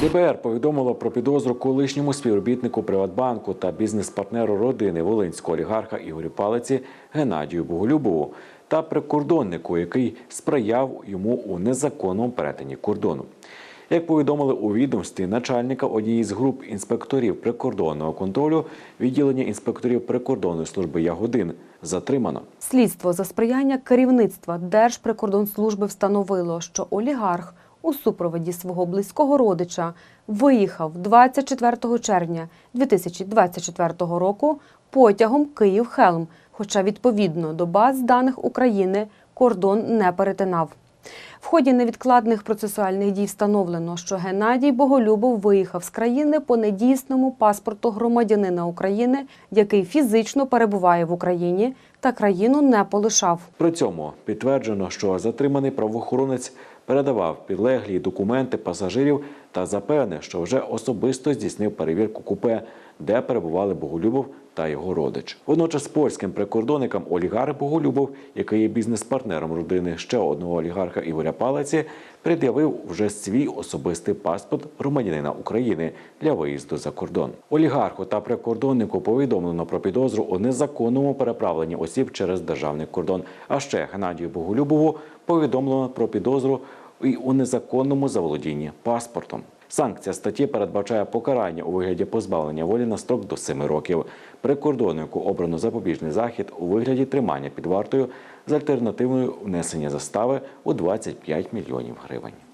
ДБР повідомило про підозру колишньому співробітнику Приватбанку та бізнес-партнеру родини волинського олігарха Ігорю Палиці Геннадію Боголюбову та прикордоннику, який сприяв йому у незаконному перетині кордону. Як повідомили у відомстві начальника однієї з груп інспекторів прикордонного контролю, відділення інспекторів прикордонної служби Ягодин затримано. Слідство за сприяння керівництва Держприкордонслужби встановило, що олігарх у супроводі свого близького родича виїхав 24 червня 2024 року потягом Київ-Хелм, хоча відповідно до баз даних України кордон не перетинав. В ході невідкладних процесуальних дій встановлено, що Геннадій Боголюбов виїхав з країни по недійсному паспорту громадянина України, який фізично перебуває в Україні та країну не полишав. При цьому підтверджено, що затриманий правоохоронець передавав підлеглі документи пасажирів та запевнив, що вже особисто здійснив перевірку купе, де перебували Боголюбов та його родич. Водночас польським прикордонникам олігарх Боголюбов, який є бізнес-партнером родини ще одного олігарха Ігоря Палиці, пред'явив вже свій особистий паспорт громадянина України для виїзду за кордон. Олігарху та прикордоннику повідомлено про підозру у незаконному переправленні осіб через державний кордон. А ще Геннадію Боголюбову повідомлено про підозру і у незаконному заволодінні паспортом. Санкція статті передбачає покарання у вигляді позбавлення волі на строк до 7 років. Прикордоннику обрано запобіжний захід у вигляді тримання під вартою з альтернативною внесення застави у 25 мільйонів гривень.